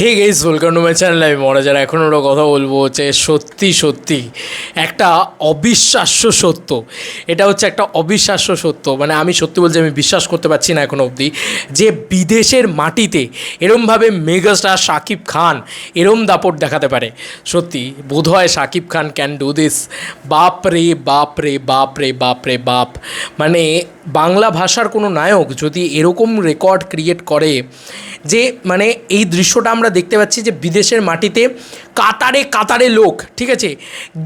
Hey guys welcome to my channel আমি মহারাজার এখন ওরা কথা বলব হচ্ছে সত্যি সত্যি। একটা অবিশ্বাস্য সত্য। এটা হচ্ছে একটা অবিশ্বাস্য সত্য। মানে আমি সত্যি বলছি আমি বিশ্বাস করতে পারছি না এখনও অবধি যে বিদেশের মাটিতে এরমভাবে মেগাস্টার শাকিব খান এরম দাপট দেখাতে পারে। সত্যি বোধ হয় Shakib Khan can do this বাপ রে বাপ রে বাপ রে বাপ রে, বাপ। মানে বাংলা ভাষার কোনো নায়ক যদি এরকম রেকর্ড ক্রিয়েট করে যে মানে এই দৃশ্যটা আমরা দেখতে পাচ্ছি যে বিদেশের মাটিতে কাতারে কাতারে লোক, ঠিক আছে?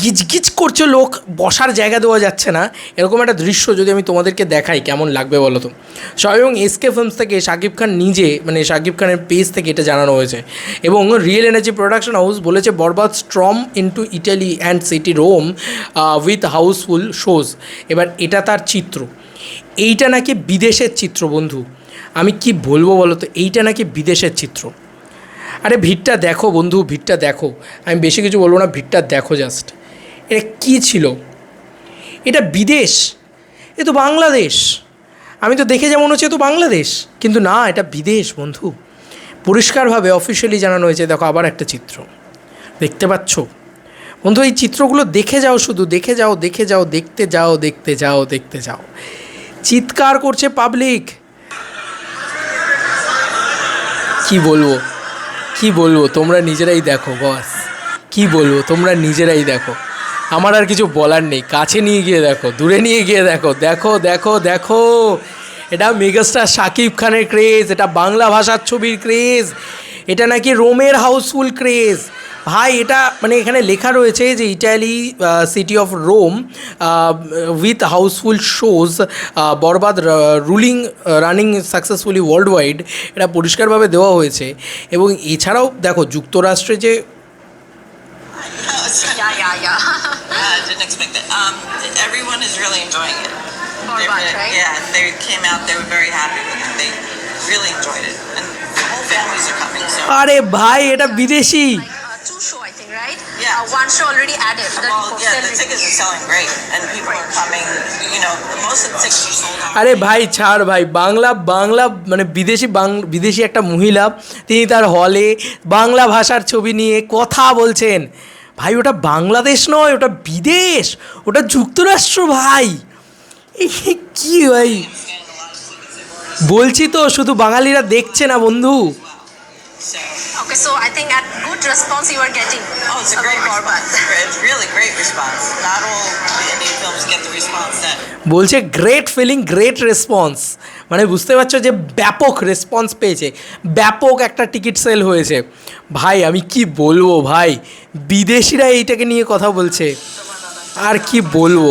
গিজগিজ করছে লোক, বসার জায়গা দেওয়া যাচ্ছে না। এরকম একটা দৃশ্য যদি আমি তোমাদেরকে দেখাই, কেমন লাগবে বলো তো? স্বয়ং এসকে ফিল্মস থেকে শাকিব খান নিজে মানে শাকিব খানের পেজ থেকে এটা জানানো হয়েছে। এবং রিয়েল এনার্জি প্রোডাকশন হাউস বলেছে, Borbaad storm into Italy and city Rome with housefull shows এবার এটা তার চিত্র। এইটা নাকি বিদেশের চিত্র বন্ধু? আমি কি বলব বলো তো? এইটা নাকি বিদেশের চিত্র? আরে ভিড়টা দেখো বন্ধু, ভিড়টা দেখো। আমি বেশি কিছু বলব না, ভিড়টা দেখো জাস্ট এটা কী ছিল? এটা বিদেশ। এ তো বাংলাদেশ। আমি তো দেখে যেমন হচ্ছে তো বাংলাদেশ। কিন্তু না, এটা বিদেশ বন্ধু। পরিষ্কারভাবে অফিসিয়ালি জানানো হয়েছে, দেখো আবার একটা চিত্র। দেখতে পাচ্ছ? বন্ধু, এই চিত্রগুলো দেখে যাও শুধু, দেখে যাও দেখে যাও, দেখতে যাও দেখতে যাও দেখতে যাও। চিৎকার করছে পাবলিক কি বলব? কি বলব? তোমরা নিজেরাই দেখো বস কি বলব? তোমরা নিজেরাই দেখো। আমার আর কিছু বলার নেই। কাছে নিয়ে গিয়ে দেখো, দূরে নিয়ে গিয়ে দেখো। দেখো দেখো দেখো। এটা মেগাস্টার শাকিব খানের ক্রেজ এটা বাংলা ভাষার ছবির ক্রেজ এটা নাকি রোমের হাউসফুল ক্রেজ ভাই এটা মানে এখানে লেখা রয়েছে যে Italy city of Rome with housefull shows Borbaad ruling running successfully worldwide এটা পরিষ্কারভাবে দেওয়া হয়েছে। এবং এছাড়াও দেখো যুক্তরাষ্ট্রে যে আরে ভাই এটা বিদেশি! Yeah. Uh, one show already added. The well, yeah, the tickets are selling great, and people are coming. You know, most of the tickets are sold out. আরে ভাই ছাড় ভাই বাংলা বাংলা মানে বিদেশি বাং বিদেশি একটা মহিলা তিনি তার হলে বাংলা ভাষার ছবি নিয়ে কথা বলছেন ভাই ওটা বাংলাদেশ নয় ওটা বিদেশ ওটা যুক্তরাষ্ট্র ভাই এ কি ভাই বলছি তো শুধু বাঙালিরা দেখছে না বন্ধু Okay, so I think at good response you are getting. oh, it's a great response. It's really great response. Not all Indian films get the response that বলছে গ্রেট ফিলিং গ্রেট রেসপন্স মানে বুঝতে পারছ যে ব্যাপক response পেয়েছে ব্যাপক একটা ticket sell হয়েছে ভাই আমি কি বলব ভাই বিদেশিরা এইটাকে নিয়ে কথা বলছে আর কি বলব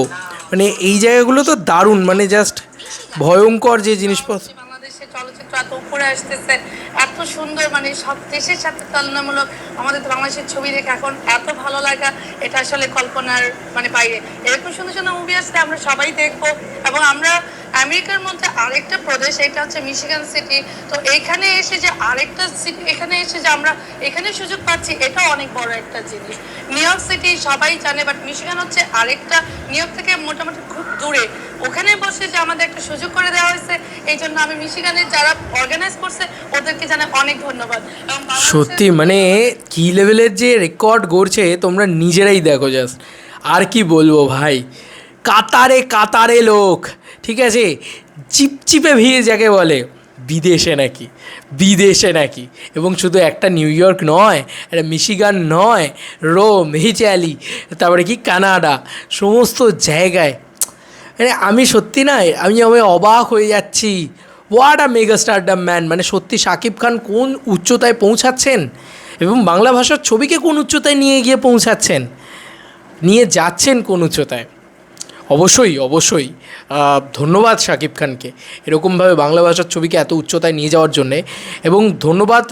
মানে এই জায়গাগুলো তো দারুণ মানে জাস্ট ভয়ঙ্কর যে জিনিসপত্র বাংলাদেশের এত উপরে আসতেছে, এত সুন্দর মানে সব দেশের সাথে তুলনামূলক আমাদের বাংলাদেশের ছবি দেখে এখন এত ভালো লাগা, এটা আসলে কল্পনার মানে বাইরে। এরকম সুন্দর সুন্দর মুভি আসলে আমরা সবাই দেখব এবং আমরা আমেরিকার মধ্যে আরেকটা প্রদেশ, এটা হচ্ছে মিশিগান সিটি। তো এখানে এসে যে আরেকটা সিটি এখানে এসে যে আমরা এখানে সুযোগ পাচ্ছি এটা অনেক বড় একটা জিনিস। নিউ ইয়র্ক সিটি সবাই জানে বাট মিশিগান হচ্ছে আরেকটা, নিউ ইয়র্ক থেকে মোটামুটি খুব দূরে। ওখানে বসে যে আমাদের একটা সুযোগ করে দেওয়া হয়েছে, এই জন্য আমি মিশিগানের যারা অর্গানাইজ করছে, ওদেরকে জানাই অনেক ধন্যবাদ। সত্যি মানে কি লেভেলের যে রেকর্ড গড়ছে, তোমরা নিজেরাই দেখো জাস্ট আর কি বলব ভাই? কাতারে কাতারে লোক। ঠিক আছে? চিপচিপে ভিড় যাকে বলে। বিদেশে নাকি? বিদেশে নাকি? এবং শুধু একটা নিউ ইয়র্ক নয়, একটা মিশিগান নয়, রোম হিচালি তারপরে কি কানাডা, সমস্ত জায়গায়। মানে আমি সত্যি না, আমি আমি অবাক হয়ে যাচ্ছি what a mega stardom man মানে সত্যি শাকিব খান কোন উচ্চতায় পৌঁছাচ্ছেন? এবং বাংলা ভাষার ছবিকে কোন উচ্চতায় নিয়ে গিয়ে পৌঁছাচ্ছেন? নিয়ে যাচ্ছেন কোন উচ্চতায়? অবশ্যই অবশ্যই। ধন্যবাদ শাকিব খানকে এরকমভাবে বাংলা ভাষার ছবিকে এত উচ্চতায় নিয়ে যাওয়ার জন্যে এবং ধন্যবাদ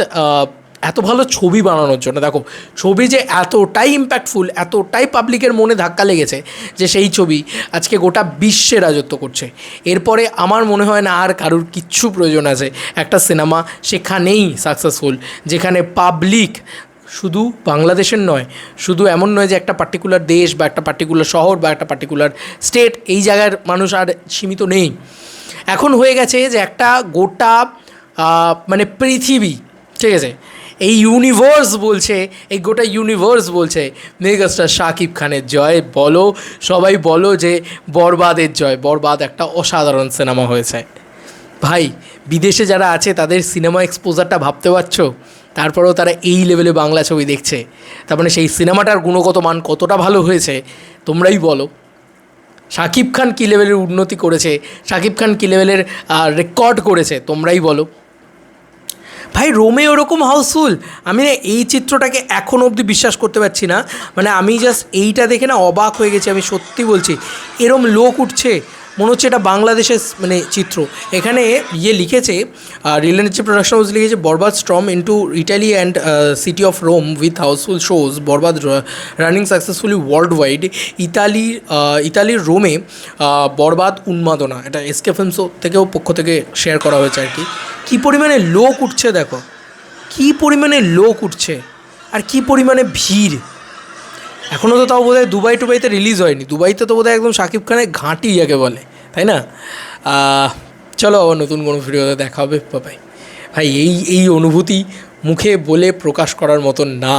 এত ভালো ছবি বানানোর জন্য। দেখো, ছবি যে এতটাই ইম্প্যাক্টফুল এতটাই পাবলিকের মনে ধাক্কা লেগেছে যে সেই ছবি আজকে গোটা বিশ্বে রাজত্ব করছে। এরপরে আমার মনে হয় না আর কারুর কিচ্ছু প্রয়োজন আছে। একটা সিনেমা সেখানেই সাকসেসফুল যেখানে পাবলিক শুধু বাংলাদেশের নয়, শুধু এমন নয় যে একটা পার্টিকুলার দেশ বা একটা পার্টিকুলার শহর বা একটা পার্টিকুলার স্টেট এই জায়গার মানুষ আর সীমিত নেই। এখন হয়ে গেছে যে একটা গোটা মানে পৃথিবী, ঠিক আছে? এই ইউনিভার্স বলছে, এই গোটা ইউনিভার্স বলছে, মেগাস্টার শাকিব খানের জয় বলো, সবাই বলো যে বরবাদের জয়, বরবাদ একটা অসাধারণ সিনেমা হয়েছে। ভাই, বিদেশে যারা আছে তাদের সিনেমা এক্সপোজারটা ভাবতে পারছ? তারপরেও তারা এই লেভেলে বাংলা ছবি দেখছে। তার মানে সেই সিনেমাটার গুণগত মান কতটা ভালো হয়েছে, তোমরাই বলো। শাকিব খান কী লেভেলের উন্নতি করেছে, শাকিব খান কী লেভেলের রেকর্ড করেছে, তোমরাই বলো। ভাই, রোমে ওরকম হাউসফুল? আমি না এই চিত্রটাকে এখনও অবধি বিশ্বাস করতে পারছি না। মানে আমি জাস্ট এইটা দেখে না অবাক হয়ে গেছি, আমি সত্যি বলছি। এরম লোক উঠছে মনে হচ্ছে এটা বাংলাদেশের মানে চিত্র। এখানে ইয়ে লিখেছে রিলায়েন্স প্রোডাকশন হাউস লিখেছে Borbaad storm into Italy and city of Rome with housefull shows Borbaad running successfully worldwide ইতালির আহ, ইতালির রোমে বরবাদ উন্মাদনা। এটা এসকে ফিল্মস থেকেও পক্ষ থেকে শেয়ার করা হয়েছে আর কি। কী পরিমাণে লোক উঠছে দেখো কী পরিমাণে লোক উঠছে আর কী পরিমাণে ভিড়। এখনও তো তাও বোধহয় দুবাই টুবাইতে রিলিজ হয়নি। দুবাইতে তো বোধহয় একদম শাকিব খানের ঘাঁটি যাকে বলে, তাই না? চলো আবার নতুন কোনো ভিডিওতে দেখা হবে বাবাই ভাই, এই এই অনুভূতি মুখে বলে প্রকাশ করার মতন না।